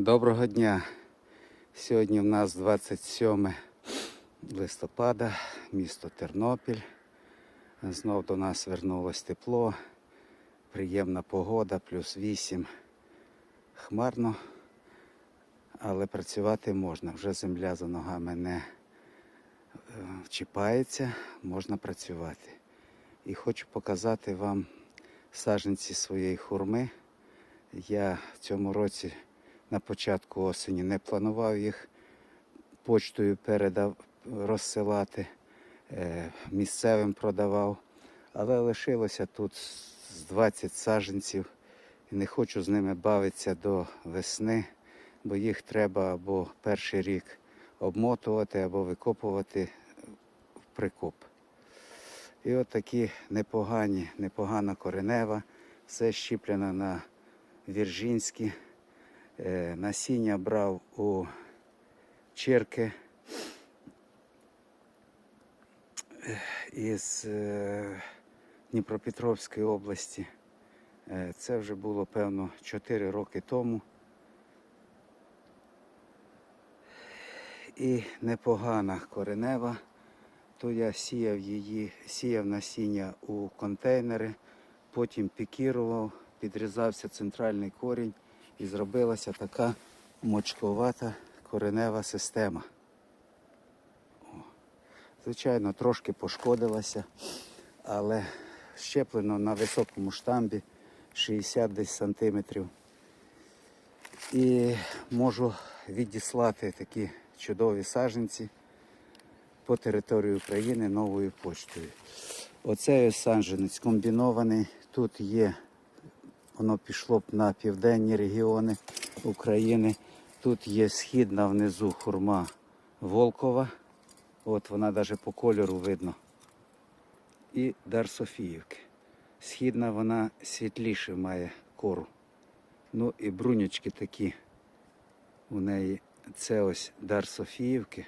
Доброго дня. Сьогодні в нас 27 листопада, місто Тернопіль. Знов до нас вернулось тепло, приємна погода, плюс 8. Хмарно, але працювати можна. Вже земля за ногами не е, чіпається, можна працювати. І хочу показати вам саджанці своєї хурми. Я в цьому році на початку осені не планував їх почтою передав розсилати, е, місцевим продавав, але лишилося тут з 20 саджанців і не хочу з ними бавитися до весни, бо їх треба або перший рік обмотувати, або викопувати в прикоп. І от такі непогані, непогана коренева, все щіплено на віржинські. Е, Насіння брав у черки із е, Дніпропетровської області. Е, Це вже було, певно, 4 роки тому. І непогана коренева. То я сіяв її, сіяв насіння у контейнери, потім пікірував, підрізався центральний корінь і зробилася така мочковата коренева система. О. Звичайно, трошки пошкодилася, але щеплено на високому штамбі 60 десь сантиметрів. І можу відіслати такі чудові саджанці по території України новою почтою. Оцей ось саджанець комбінований. Тут є, воно пішло б на південні регіони України. Тут є східна внизу хурма Волкова. От вона навіть по кольору видно. І Дар Софіївки. Східна вона світліше має кору. Ну і брунючки такі у неї. Це ось Дар Софіївки.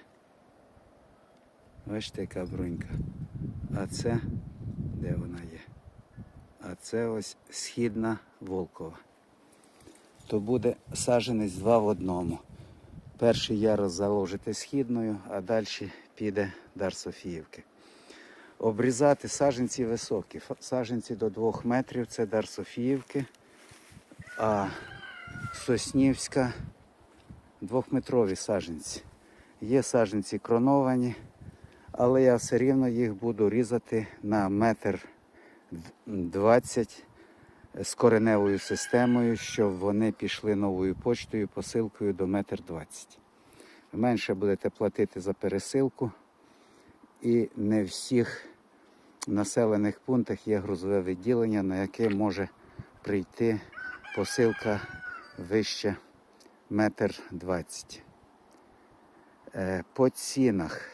Бачите, яка брунька. А це, де вона є? А це ось східна Волкова. То буде саджанець два в одному. Перший ярус заложите східною, а далі піде Дар Софіївки. Обрізати саджанці високі. Саджанці до 2 метрів це Дар Софіївки, а Соснівська двохметрові саджанці. Є саджанці кроновані, але я все рівно їх буду різати на метр двадцять з кореневою системою, щоб вони пішли новою почтою, посилкою до метр двадцять. Менше будете платити за пересилку, і не в всіх населених пунктах є грузове відділення, на яке може прийти посилка вище метр двадцять. Е, По цінах.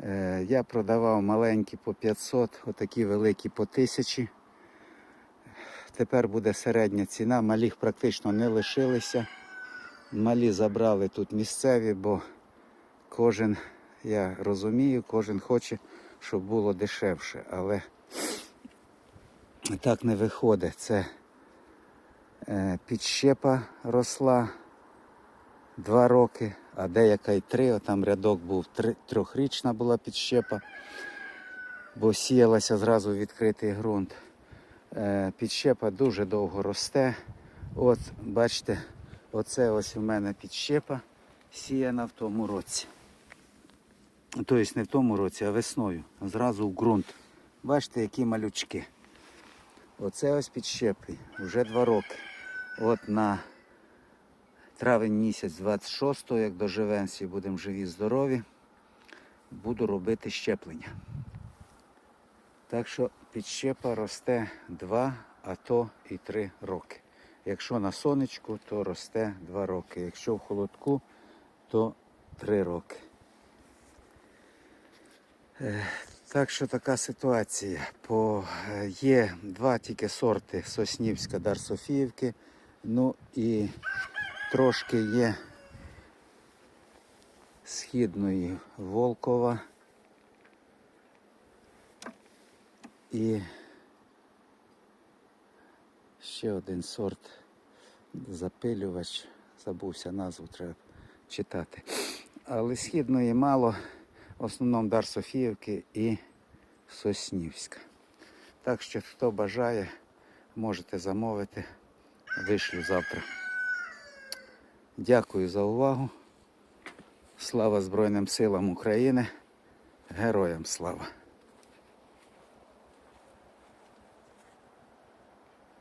Е, Я продавав маленькі по 500, отакі великі по 1000. Тепер буде середня ціна. Маліх практично не лишилися. Малі забрали тут місцеві, бо кожен, я розумію, кожен хоче, щоб було дешевше. Але так не виходить. Це е, підщепа росла два роки, а деяка й три. Там рядок був трьохрічна була підщепа, бо сіялася зразу відкритий ґрунт. Е, підщепа дуже довго росте. От, бачите, оце ось у мене підщепа сіяна в тому році. Тобто не в тому році, а весною. Зразу в ґрунт. Бачите, які малючки. Оце ось підщепи, вже два роки. От на травень місяць 26-го, як доживемо, всі будемо живі, здорові, буду робити щеплення. Так що підщепа росте 2, а то і 3 роки. Якщо на сонечку, то росте 2 роки. Якщо в холодку, то 3 роки. Так що така ситуація. По, е, є два тільки сорти Соснівська Дар Софіївки. Ну і трошки є східної Волкова. І ще один сорт запилювач забувся назву, треба читати. Але східної мало, в основному Дар Софіївки і Соснівська. Так що, хто бажає, можете замовити. Вишлю завтра. Дякую за увагу. Слава Збройним силам України. Героям слава!